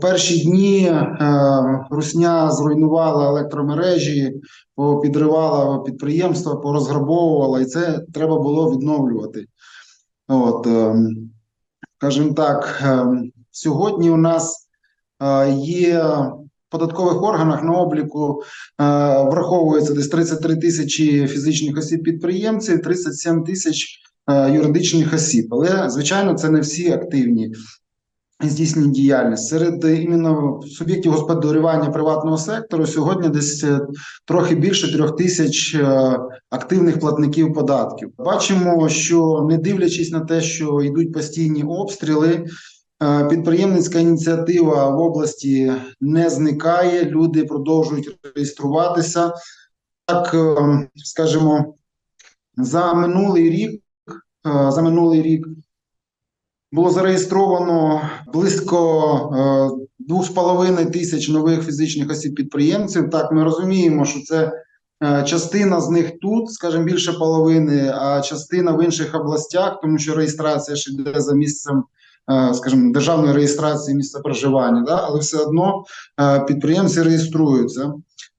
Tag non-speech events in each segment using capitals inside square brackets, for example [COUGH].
Перші дні е, Русня зруйнувала електромережі, підривала підприємства, порозграбовувала, і це треба було відновлювати. От, скажімо так, е, сьогодні у нас е, є в податкових органах на обліку е, враховується десь 33 тисячі фізичних осіб підприємців, 37 тисяч е, юридичних осіб. Але звичайно, це не всі активні здійснюють діяльність. Серед е, іменно суб'єктів господарювання приватного сектору сьогодні десь е, трохи більше трьох тисяч е, активних платників податків. Бачимо, що не дивлячись на те, що йдуть постійні обстріли. Підприємницька ініціатива в області не зникає, люди продовжують реєструватися. Так, скажімо, за минулий рік, за минулий рік було зареєстровано близько е, 2,5 тисяч нових фізичних осіб підприємців. Так, ми розуміємо, що це е, частина з них тут, скажімо, більше половини, а частина в інших областях, тому що реєстрація ж йде за місцем, е, скажімо, державної реєстрації місця проживання, да? але все одно е, підприємці реєструються.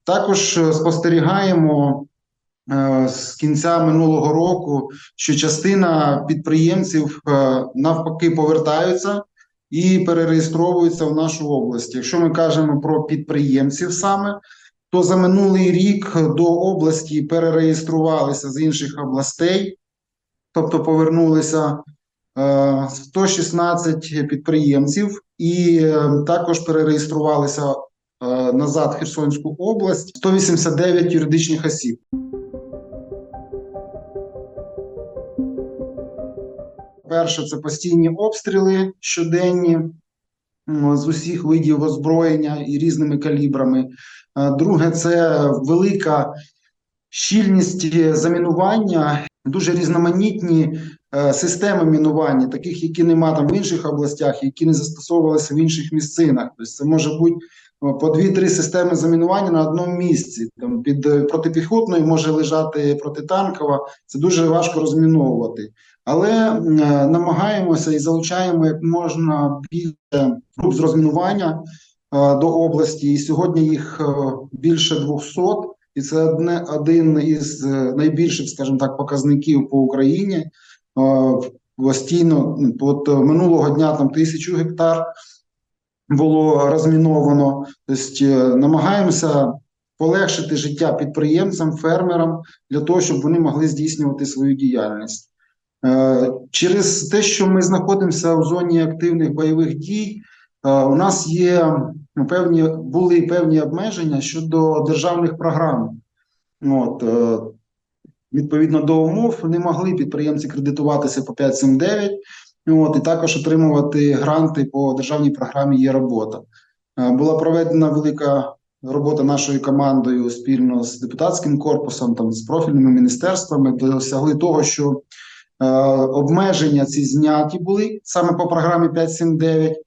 Також е, спостерігаємо е, з кінця минулого року, що частина підприємців е, навпаки повертаються і перереєстровуються в нашу область. Якщо ми кажемо про підприємців саме, то за минулий рік до області перереєструвалися з інших областей, тобто повернулися е, 116 підприємців, і е, також перереєструвалися е, назад в Херсонську область 189 юридичних осіб. Перше, це постійні обстріли щоденні з усіх видів озброєння і різними калібрами. Е, Друге, це велика щільність замінування, дуже різноманітні е, системи мінування, таких, які нема там в інших областях, які не застосовувалися в інших місцинах. Тобто це може бути по дві-три системи замінування на одному місці. Там під е, протипіхотною може лежати протитанкова. Це дуже важко розміновувати. Але е, намагаємося і залучаємо як можна більше груп з розмінування е, до області. І сьогодні їх е, більше 200, і це одне один із найбільших, скажімо так, показників по Україні. Постійно ну, от минулого дня там тисячу гектар було розміновано. Тобто намагаємося полегшити життя підприємцям, фермерам для того, щоб вони могли здійснювати свою діяльність. Е, Через те, що ми знаходимося в зоні активних бойових дій, е, у нас є ну, певні були певні обмеження щодо державних програм. От, е, відповідно до умов, не могли підприємці кредитуватися по 579, от, і також отримувати гранти по державній програмі є робота. Була проведена велика робота нашою командою спільно з депутатським корпусом, там з профільними міністерствами, досягли того, що обмеження ці зняті були саме по програмі 579.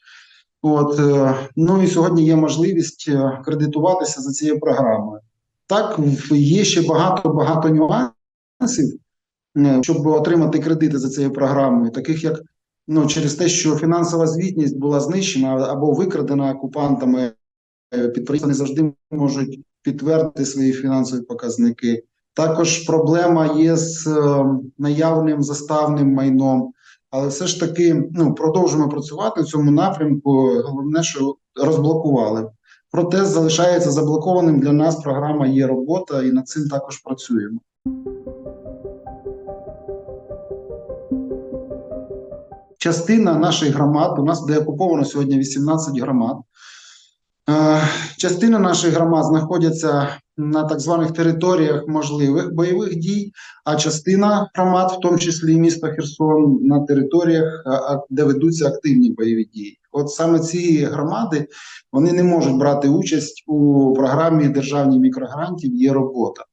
От, е, ну і сьогодні є можливість е, кредитуватися за цією програмою. Так, є ще багато-багато нюансів, е, щоб отримати кредити за цією програмою, таких як ну, через те, що фінансова звітність була знищена або викрадена окупантами, е, підприємства не завжди можуть підтвердити свої фінансові показники. Також проблема є з е, наявним заставним майном, але все ж таки ну, продовжуємо працювати в цьому напрямку. Головне, що розблокували. Проте залишається заблокованим для нас програма є робота, і над цим також працюємо. Частина наших громад, у нас деокуповано сьогодні 18 громад. Е, Частина наших громад знаходяться на так званих територіях можливих бойових дій, а частина громад, в тому числі і місто Херсон, на територіях, де ведуться активні бойові дії. От саме ці громади вони не можуть брати участь у програмі державні мікрогрантів є робота.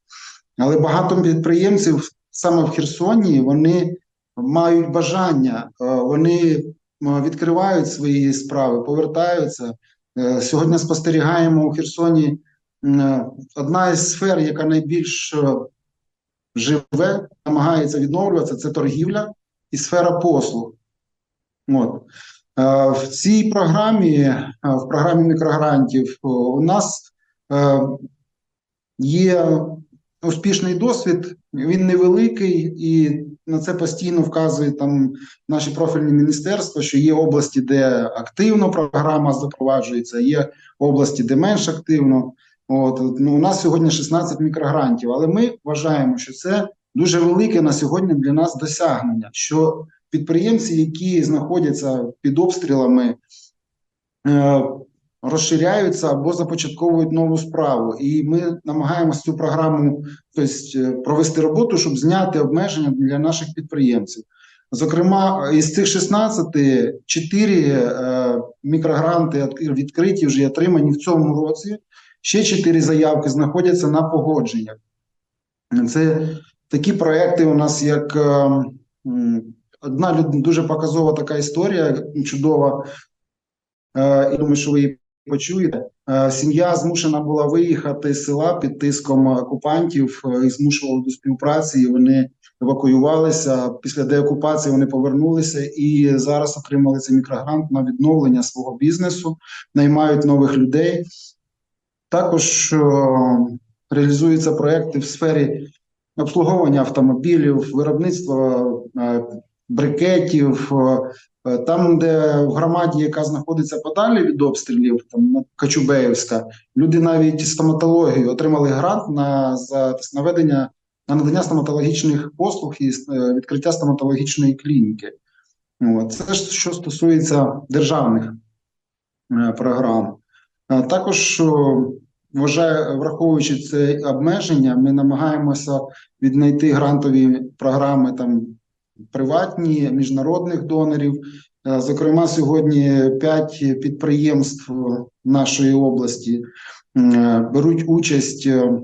Але багато підприємців саме в Херсоні вони мають бажання, е, вони відкривають свої справи, повертаються. Е, Сьогодні спостерігаємо у Херсоні е, одна із сфер, яка найбільш е, живе, намагається відновлюватися, це торгівля і сфера послуг. От. Е, В цій програмі, е, в програмі мікрогрантів, у нас е, є успішний досвід, він невеликий, і на це постійно вказує там наші профільні міністерства, що є області, де активно програма запроваджується, є області, де менш активно. От ну, у нас сьогодні 16 мікрогрантів, але ми вважаємо, що це дуже велике на сьогодні для нас досягнення. Що підприємці, які знаходяться під обстрілами, е, розширяються або започатковують нову справу, і ми намагаємося цю програму тобто, е, провести роботу, щоб зняти обмеження для наших підприємців. Зокрема, із цих 16, 4 е, мікрогранти відкриті вже отримані в цьому році. Ще 4 заявки знаходяться на погодженнях. Це такі проекти у нас, як е, одна дуже показова така історія, чудова. Е, Я думаю, що ви її почуєте. Е, Сім'я змушена була виїхати з села під тиском окупантів е, і змушували до співпраці. І вони евакуювалися. Після деокупації вони повернулися і зараз отримали цей мікрогрант на відновлення свого бізнесу, наймають нових людей. Також е, реалізуються проекти в сфері обслуговування автомобілів, виробництва е, брикетів. е, Там, де в громаді, яка знаходиться подалі від обстрілів, там Качубеївська, люди навіть стоматологію отримали грант на за наведення на надання стоматологічних послуг і відкриття стоматологічної клініки. Це ж що стосується державних програм. Також вважаю, враховуючи це обмеження, ми намагаємося віднайти грантові програми там приватні, міжнародних донорів. Е, Зокрема, сьогодні п'ять підприємств нашої області е, беруть участь е,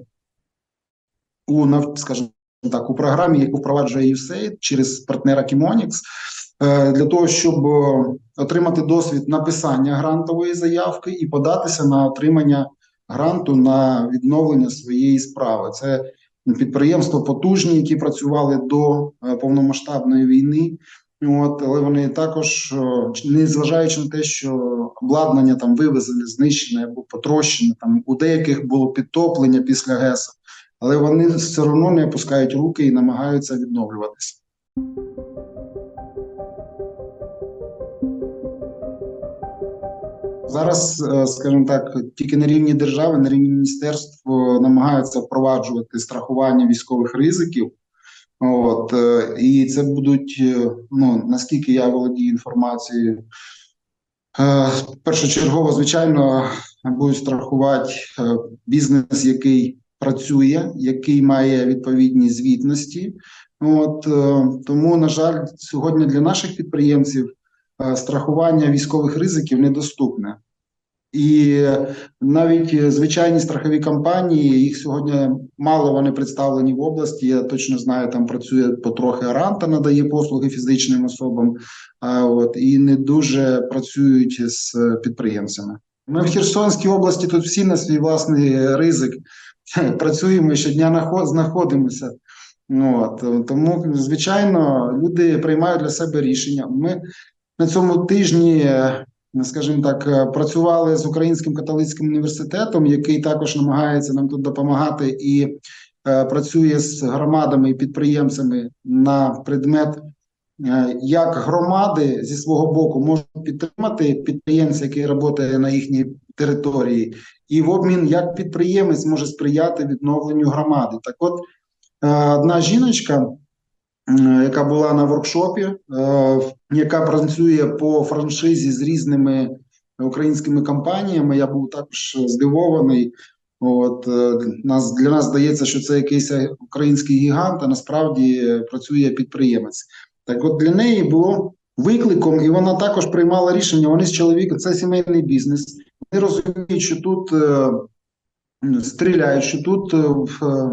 у скажімо так, у програмі, яку впроваджує USAID через партнера е, для того, щоб е, отримати досвід написання грантової заявки і податися на отримання гранту на відновлення своєї справи. Це підприємства потужні, які працювали до е, повномасштабної війни. От, але вони також, е, не зважаючи на те, що обладнання там вивезене, знищене або потрощене, там у деяких було підтоплення після ГЕСу, але вони все одно не опускають руки і намагаються відновлюватися. Зараз, е, скажімо так, тільки на рівні держави, на рівні міністерств намагаються впроваджувати страхування військових ризиків. От е, і це будуть, е, ну наскільки я володію інформацією, першочергово, звичайно, будуть страхувати бізнес, який працює, який має відповідні звітності. От тому, на жаль, сьогодні для наших підприємців страхування військових ризиків недоступне. І навіть е, звичайні страхові компанії, їх сьогодні мало вони представлені в області. Я точно знаю, там працює потрохи Аранта, надає послуги фізичним особам, от і не дуже працюють з е, підприємцями. Ми в Херсонській області тут всі на свій власний ризик [LAUGHS] працюємо і щодня знаходимося. Ну, От, е, тому, звичайно, люди приймають для себе рішення. Ми на цьому тижні, скажімо так, е, працювали з Українським католицьким університетом, який також намагається нам тут допомагати і е, працює з громадами і підприємцями на предмет, е, як громади зі свого боку можуть підтримати підприємця, який працює на їхній території, і в обмін як підприємець може сприяти відновленню громади. Так, от е, одна жіночка яка була на воркшопі, е, яка працює по франшизі з різними українськими компаніями. Я був також здивований. От е, нас для нас здається, що це якийсь український гігант, а насправді е, працює підприємець. Так, от для неї було викликом, і вона також приймала рішення. Вони з чоловіком, це сімейний бізнес. Вони розуміють, що тут е, стріляють, що тут е, е,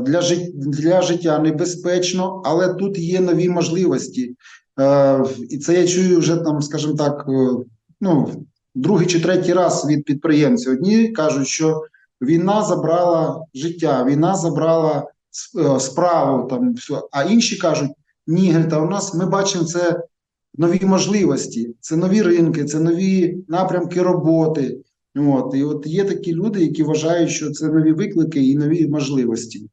для, жит... для життя небезпечно, але тут є нові можливості. Е, і це я чую вже там, скажімо так, е, ну, другий чи третій раз від підприємців. Одні кажуть, що війна забрала життя, війна забрала е, справу, там все. а інші кажуть, ні, говорить, а у нас ми бачимо це нові можливості, це нові ринки, це нові напрямки роботи. От і от є такі люди, які вважають, що це нові виклики і нові можливості.